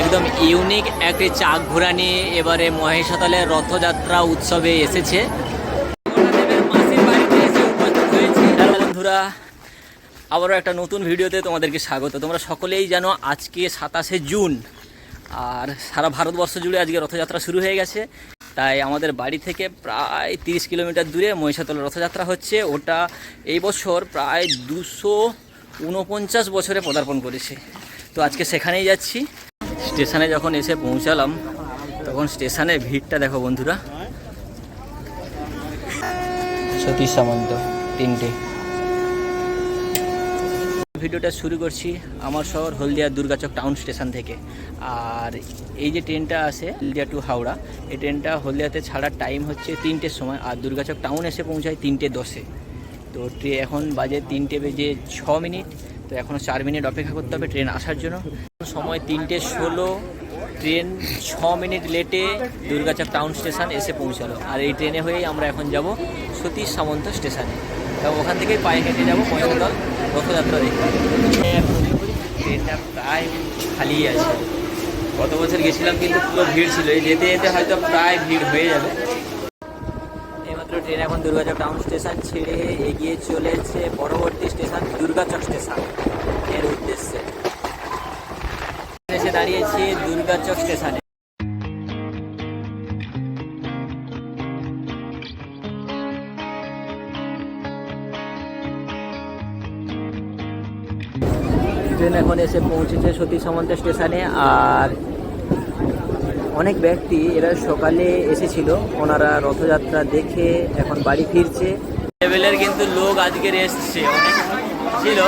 একদম ইউনিক একটি চাক ঘোরা নিয়ে এবারে মহেশতলের রথযাত্রা উৎসবে এসেছে। আবারও একটা নতুন ভিডিওতে তোমাদেরকে স্বাগত। তোমরা সকলেই জানো আজকে সাতাশে জুন, আর সারা ভারতবর্ষ জুড়ে আজকে রথযাত্রা শুরু হয়ে গেছে। তাই আমাদের বাড়ি থেকে প্রায় তিরিশ কিলোমিটার দূরে মহিষাতল রথযাত্রা হচ্ছে। ওটা এই বছর প্রায় দুশো উনপঞ্চাশ বছরে পদার্পণ করেছে। তো আজকে সেখানেই যাচ্ছি। স্টেশনে যখন এসে পৌঁছালাম, তখন স্টেশনের ভিড়টা দেখো বন্ধুরা। সতীশ সামন্ত, তিনটে। ভিডিওটা শুরু করছি আমার শহর হলদিয়া দুর্গাচক টাউন স্টেশন থেকে। আর এই যে ট্রেনটা আসে হলদিয়া টু হাওড়া, এই ট্রেনটা হলদিয়াতে ছাড়ার টাইম হচ্ছে তিনটের সময় আর দুর্গাচক টাউন এসে পৌঁছায় তিনটে দশে। তো ট্রেন এখন বাজে তিনটে বেজে ছ মিনিট, তো এখনও চার মিনিট অপেক্ষা করতে হবে ট্রেন আসার জন্য। সময় তিনটে ষোলো, ট্রেন ছ মিনিট লেটে দুর্গাচক টাউন স্টেশন এসে পৌঁছালো। আর এই ট্রেনে হয়েই আমরা এখন যাব সতীশ সামন্ত স্টেশনে। তো ওখান থেকেই পায়ে হেঁটে যাব মহিষাদল রথযাত্রা দেখতে। ট্রেনটা প্রায় খালি আছে। গত বছর গেছিলাম, কিন্তু পুরো ভিড় ছিল। যেতে যেতে হয়তো প্রায় ভিড় হয়ে যাবে। এইমাত্র ট্রেন এখন দুর্গাচক টাউন স্টেশন ছেড়ে এগিয়ে চলেছে পরবর্তী স্টেশন, দুর্গাচক স্টেশন। এর উদ্দেশ্যে। এসে দাঁড়িয়েছি দুর্গাচক স্টেশনে। ট্রেন এখন এসে পৌঁছেছে সতী সামন্ত স্টেশনে আর অনেক ব্যক্তি এরা সকালে এসেছিল। ওনারা রথযাত্রা দেখে এখন বাড়ি ফিরছে। লেভেলের কিন্তু লোক আজকের এসছে। অনেক ছিল।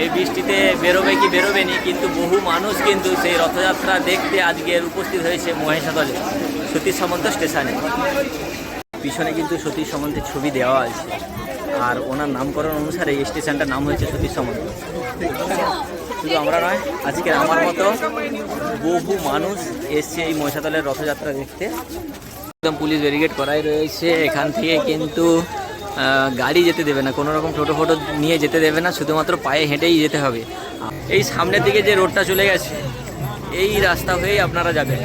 এই বৃষ্টিতে বেরোবে কি বেরোবে নি, কিন্তু বহু মানুষ কিন্তু সেই রথযাত্রা দেখতে আজকের উপস্থিত হয়েছে মহেশাদলে সতীশ সামন্ত স্টেশনে। পিছনে কিন্তু সতীশ সামন্তের ছবি দেওয়া আছে। আর ওনার নামকরণ অনুসারে এই স্টেশনটার নাম হয়েছে সতীশ সামন্ত। শুধু আমরা নয় আজকে আমার মতো বহু মানুষ এসছে এই মহিষাতলের রথযাত্রা দেখতে। একদম পুলিশ ব্যারিকেড করাই রয়েছে, এখান থেকে কিন্তু গাড়ি যেতে দেবে না, কোনো রকম টোটো ফোটো নিয়ে যেতে দেবে না, শুধুমাত্র পায়ে হেঁটেই যেতে হবে। এই সামনের দিকে যে রোডটা চলে গেছে, এই রাস্তা হয়েই আপনারা যাবেন।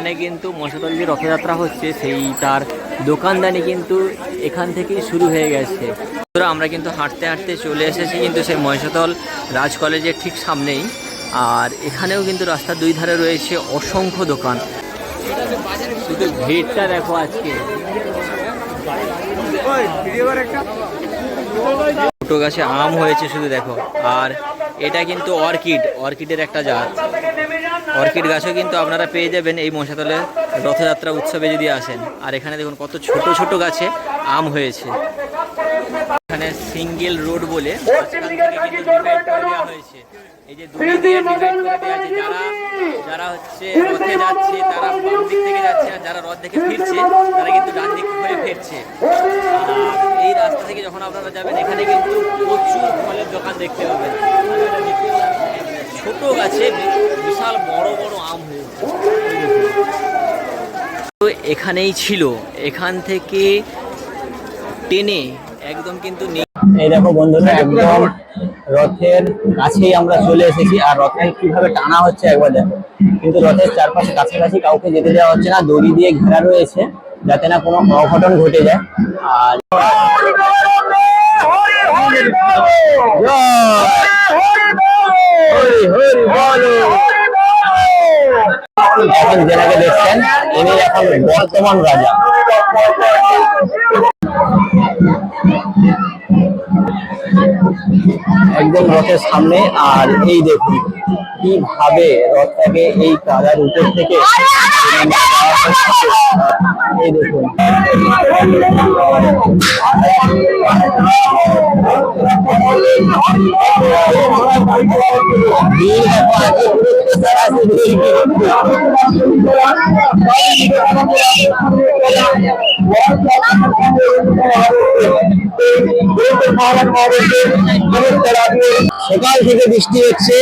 এখানে কিন্তু মশাতল যে রথযাত্রা হচ্ছে, সেই তার দোকানদানি কিন্তু এখান থেকেই শুরু হয়ে গেছে। আমরা কিন্তু হাঁটতে হাঁটতে চলে এসেছি কিন্তু সেই মহিষাতল রাজ কলেজের ঠিক সামনেই। আর এখানেও কিন্তু রাস্তার দুই ধারে রয়েছে অসংখ্য দোকান। শুধু ভিড়টা দেখো আজকে। ছোটো গাছে আম হয়েছে শুধু দেখো। আর এটা কিন্তু অর্কিড, অর্কিডের একটা জাত। অর্কিড গাছও কিন্তু আপনারা পেয়ে যাবেন এই মশাতলে রথযাত্রা উৎসবে যদি আসেন। আর এখানে দেখুন কত ছোট ছোট গাছে আম হয়েছে। এখানে সিঙ্গেল রোড বলে হয়েছে। এই যে যারা যারা হচ্ছে রথে যাচ্ছে তারা দিক থেকে যাচ্ছে আর যারা রথ ফিরছে তারা কিন্তু হয়ে ফিরছে। এই রাস্তা থেকে যখন আপনারা যাবেন এখানে কিন্তু প্রচুর ফলের দোকান দেখতে পাবেন, ছোট গাছে বিশাল বড় বড় আম হয়েছে তো এখানেই ছিল এখান থেকে টেনে একদম কিন্তু এই দেখো বন্ধুরা একদম রথের কাছেই আমরা চলে এসেছি আর রথে কীভাবে টানা হচ্ছে একবার দেখো কিন্তু রথের চারপাশে কাছাকাছি কাউকে যেতে দেওয়া হচ্ছে না দড়ি দিয়ে ঘেরা রয়েছে যাতে না কোনো অঘটন ঘটে যায় আর হরি বলো। এখন দেখছেন ইনি এখন বর্তমান রাজা। একদম রথের সামনে, আর এই দেখুন, কীভাবে রথটাকে এই কাদার উপর থেকে এই দেখুন। সকাল থেকে বৃষ্টি হচ্ছে,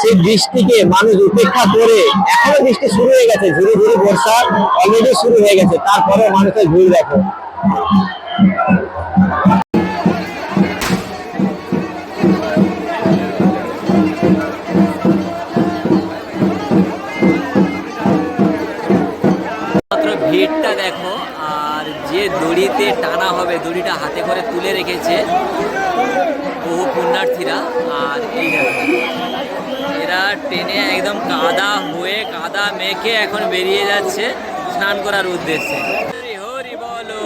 সেই বৃষ্টিকে মানুষ উপেক্ষা করে এখনও বৃষ্টি শুরু হয়ে গেছে ধীরে ধীরে বর্ষা অলরেডি শুরু হয়ে গেছে তারপরে মানুষের ভিড় দেখো। দড়িতে টানা হবে দড়িটা হাতে করে তুলে রেখেছে বহু পুণ্যার্থীরা। আর এই এরা ট্রেনে একদম কাদা হয়ে, কাদা মেখে এখন বেরিয়ে যাচ্ছে স্নান করার উদ্দেশ্যে হরি হরি বলো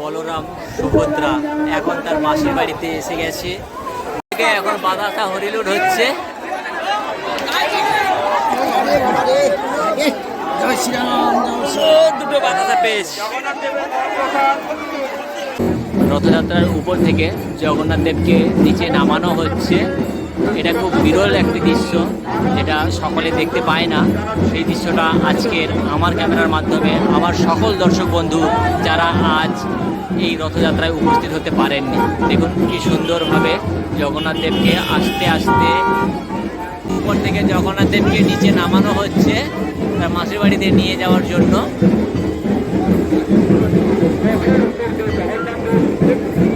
বলরাম, সুভদ্রা এখন তার মাসির বাড়িতে এসে গেছে। এখন বাধাটা হরিলুট হচ্ছে। দুটো রথযাত্রার উপর থেকে জগন্নাথ দেবকে নিচে নামানো হচ্ছে। এটা খুব বিরল একটি দৃশ্য। যেটা সকলে দেখতে পায় না। সেই দৃশ্যটা আজকের আমার ক্যামেরার মাধ্যমে আমার সকল দর্শক বন্ধু যারা আজ এই রথযাত্রায় উপস্থিত হতে পারেননি। দেখুন কি সুন্দরভাবে জগন্নাথ দেবকে আস্তে আস্তে উপর থেকে জগন্নাথ দেবকে নিচে নামানো হচ্ছে তার মাসির বাড়িতে নিয়ে যাওয়ার জন্য।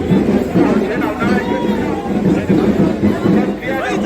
এটা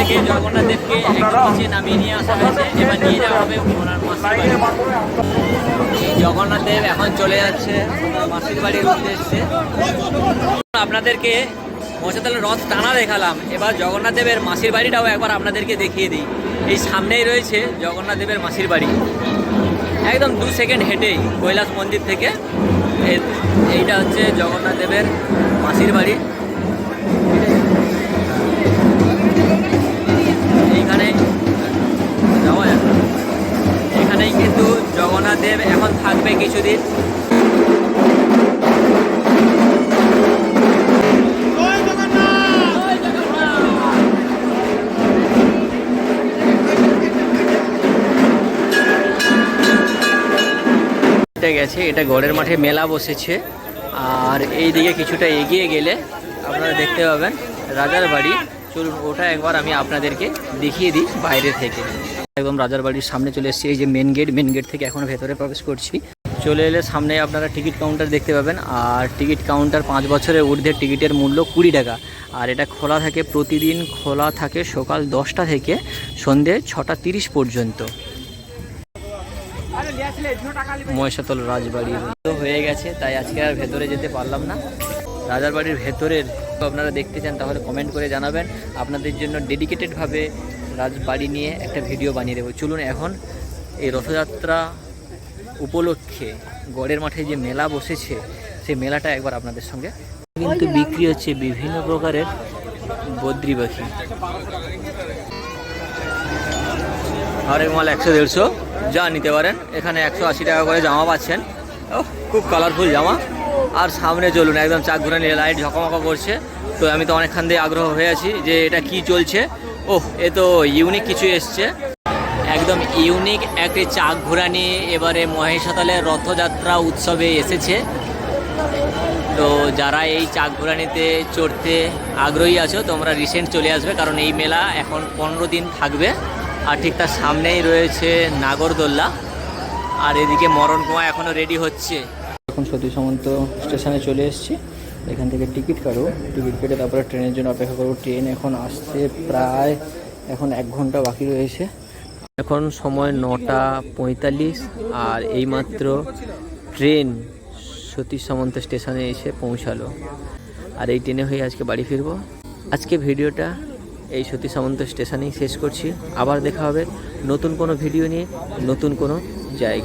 থেকে জগন্নাথ নিচে নামিয়ে নিয়ে আসা হয়েছে, এবার নিয়ে যাওয়া হবে ওনার মাসির বাড়ি জগন্নাথ এখন চলে যাচ্ছে, মাসির বাড়ির উদ্দেশ্যে। আপনাদেরকে মশাতলে রথ টানা দেখালাম। এবার জগন্নাথ দেবের মাসির বাড়িটাও একবার আপনাদেরকে দেখিয়ে দিই। এই সামনেই রয়েছে জগন্নাথ দেবের মাসির বাড়ি। একদম দু সেকেন্ড হেঁটেই কৈলাস মন্দির থেকে। এইটা হচ্ছে জগন্নাথ দেবের মাসির বাড়ি। যাক। এখানেই কিন্তু জগন্নাথ দেব এখন থাকবে কিছুদিন। গেছে, এটা গড়ের মাঠে মেলা বসেছে। আর এই দিকে কিছুটা এগিয়ে গেলে আপনারা দেখতে পাবেন রাজার বাড়ি। চলুন, ওটা একবার আমি আপনাদেরকে দেখিয়ে দিই বাইরে থেকে। একদম রাজার বাড়ির সামনে চলে এসেছি, এই যে মেন গেট মেন গেট থেকে এখন ভেতরে প্রবেশ করছি। চলে এলে সামনে আপনারা টিকিট কাউন্টার দেখতে পাবেন, আর টিকিট কাউন্টার পাঁচ বছরের ঊর্ধ্বে টিকিটের মূল্য কুড়ি টাকা। আর এটা খোলা থাকে, প্রতিদিন খোলা থাকে সকাল দশটা থেকে সন্ধে ছটা তিরিশ পর্যন্ত। মহেশাতল রাজবাড়ি। হয়ে গেছে, তাই আজকে আর ভেতরে যেতে পারলাম না। রাজার বাড়ির ভেতরের আপনারা দেখতে চান, তাহলে কমেন্ট করে জানাবেন। আপনাদের জন্য ডেডিকেটেডভাবে রাজবাড়ি নিয়ে একটা ভিডিও বানিয়ে দেবো। চলুন এখন এই রথযাত্রা উপলক্ষে গড়ের মাঠে যে মেলা বসেছে, সেই মেলাটা একবার আপনাদের সঙ্গে। কিন্তু বিক্রি হচ্ছে বিভিন্ন প্রকারের বদ্রি পাখি। হরেক মাল একশো দেড়শো, যা নিতে পারেন। এখানে একশো আশি টাকা করে জামা পাচ্ছেন। খুব কালারফুল জামা। আর সামনে চলুন, একদম চাক ঘুরে নিয়ে লাইট ঝকমক করছে। তো আমি তো অনেকক্ষণ দিয়ে আগ্রহ হয়ে আছি যে এটা কি চলছে। ওহ, এ তো ইউনিক কিছু এসছে। একদম ইউনিক একটি চাক ঘোরানি এবারে মহেশতলের রথযাত্রা উৎসবে এসেছে। তো যারা এই চাক ঘোরানিতে চড়তে আগ্রহী আছো, তোমরা রিসেন্ট চলে আসবে, কারণ এই মেলা এখন পনেরো দিন থাকবে। আর ঠিক তার সামনেই রয়েছে নাগরদোল্লা। আর এদিকে মরণকুয়া এখনও রেডি হচ্ছে। এখন সতী সামন্ত স্টেশনে চলে এসেছি। এখান থেকে টিকিট কাটবো। টিকিট কেটে তারপরে ট্রেনের জন্য অপেক্ষা করব। ট্রেন এখন আসতে প্রায় এখন এক ঘণ্টা বাকি রয়েছে। এখন সময় নটা পঁয়তাল্লিশ আর এইমাত্র ট্রেন সতীশ সামন্ত স্টেশনে এসে পৌঁছালো। আর এই ট্রেনে হয়ে আজকে বাড়ি ফিরবো। আজকে ভিডিওটা এই সতীশ সামন্ত স্টেশনেই শেষ করছি। আবার দেখা হবে নতুন কোনো ভিডিও নিয়ে, নতুন কোনো জায়গায়।